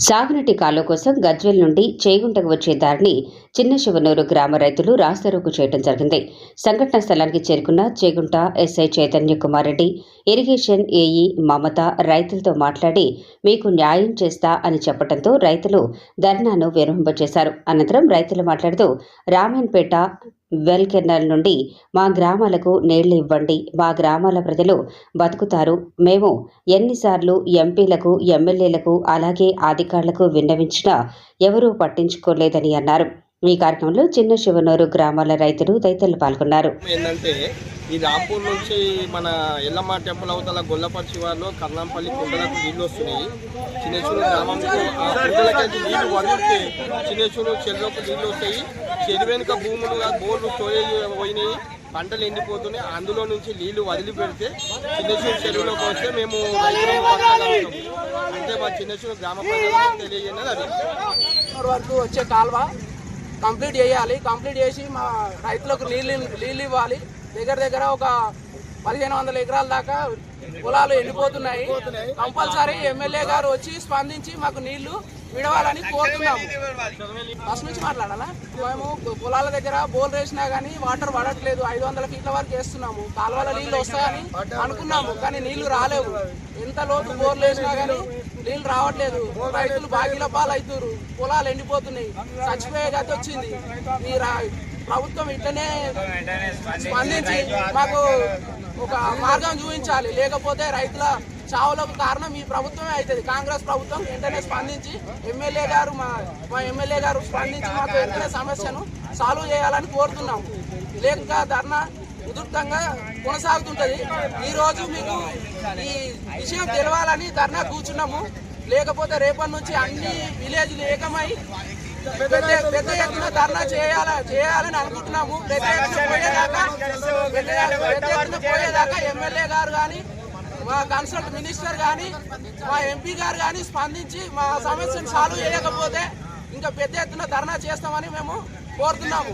సాగునీటి కాలువ కోసం గజ్వెల్ నుండి చేగుంటకు వచ్చే దారిని చిన్న శివనూరు గ్రామ రైతులు రాస్తారోకు చేయడం జరిగింది. సంఘటన స్థలానికి చేరుకున్న Chegunta SI Chaitanya Kumar Reddy irrigation AE Mamata రైతులతో మాట్లాడి మీకు న్యాయం చేస్తా అని చెప్పడంతో రైతులు ధర్నాను విరమింపజేశారు. అనంతరం రైతులు మాట్లాడుతూ రామన్పేట వెల్ కెనాల్ నుండి మా గ్రామాలకు నీళ్ళు ఇవ్వండి. మా గ్రామాల ప్రజలు బతుకుతారు. మేము ఎన్నిసార్లు ఎంపీలకు ఎమ్మెల్యేలకు అలాగే అధికారులకు విన్నవించినా ఎవరూ పట్టించుకోలేదని అన్నారు. ఈ కార్యక్రమంలో చిన్న శివనూరు గ్రామాల రైతులు తదితరులు పాల్గొన్నారు. ఏంటంటే ఈ రాంపూర్ నుంచి మన ఎల్లమ్మ టెంపుల్ అవతల గొల్లపర్తి శివార్లో కర్ణంపల్లి కుండలకు నీళ్ళు వస్తున్నాయి. చిన్నేశ్వరు గ్రామంలో ఆ కుండలకి నీళ్ళు వదిలితే చిన్నచూరు చెరువులకు నీళ్ళు వస్తాయి. చెరువు వెనుక భూములు బోర్లు స్టోరేజ్ పోయినాయి. పంటలు ఎండిపోతున్నాయి. అందులో నుంచి నీళ్ళు వదిలిపెడితే చిన్నచూరు చెరువులోకి వస్తే మేము అంటే మా చిన్నచూరు గ్రామ ప్రజలకు తెలియజేయనది అది. వరకు వచ్చే కాలువ కంప్లీట్ చేయాలి. కంప్లీట్ చేసి మా రైతులకు నీళ్ళు నీళ్ళు ఇవ్వాలి. దగ్గర దగ్గర ఒక పదిహేను వందల ఎకరాల దాకా పొలాలు ఎండిపోతున్నాయి. కంపల్సరీ ఎమ్మెల్యే గారు వచ్చి స్పందించి మాకు నీళ్ళు విడవాలని కోరుతున్నాము. ఫస్ట్ నుంచి మాట్లాడాలా? మేము పొలాల దగ్గర బోర్ వేసినా కానీ వాటర్ పడట్లేదు ఐదు వందల ఫీట్ల వరకు వేస్తున్నాము. కాలువల నీళ్ళు వస్తాయని అనుకున్నాము కానీ నీళ్ళు రాలేవు. ఎంత లోతు బోర్లు వేసినా కానీ నీళ్ళు రావట్లేదు. రైతులు బాగిల పాలు అవుతారు పొలాలు ఎండిపోతున్నాయి. చచ్చిపోయే గతి వచ్చింది. ఈ రా- ప్రభుత్వం ఇట్లనే స్పందించి మాకు ఒక మార్గం చూపించాలి. లేకపోతే రైతుల చావులకు కారణం ఈ ప్రభుత్వమే అవుతుంది. కాంగ్రెస్ ప్రభుత్వం వెంటనే స్పందించి ఎమ్మెల్యే గారు మా మా ఎమ్మెల్యే గారు స్పందించి మాకు వెంటనే సమస్యను సాల్వ్ చేయాలని కోరుతున్నాము లేక ధర్నా ఉధృతంగా కొనసాగుతుంటది. ఈ రోజు మీకు ఈ విషయం తెలవాలని ధర్నా కూర్చున్నాము. లేకపోతే రేపటి నుంచి అన్ని విలేజ్లు ఏకమై పెద్ద పెద్ద ఎత్తున ధర్నా చేయాల చేయాలని అనుకుంటున్నాము. పెద్ద ఎత్తున పోయేదాకా పెద్ద పెద్ద ఎత్తున పోయేదాకా ఎమ్మెల్యే గారు కానీ మా కన్సల్ట్ మినిస్టర్ కానీ మా ఎంపీ గారు కానీ స్పందించి మా సమస్యను సాల్వ్ చేయకపోతే ఇంకా పెద్ద ఎత్తున ధర్నా చేస్తామని మేము కోరుతున్నాము.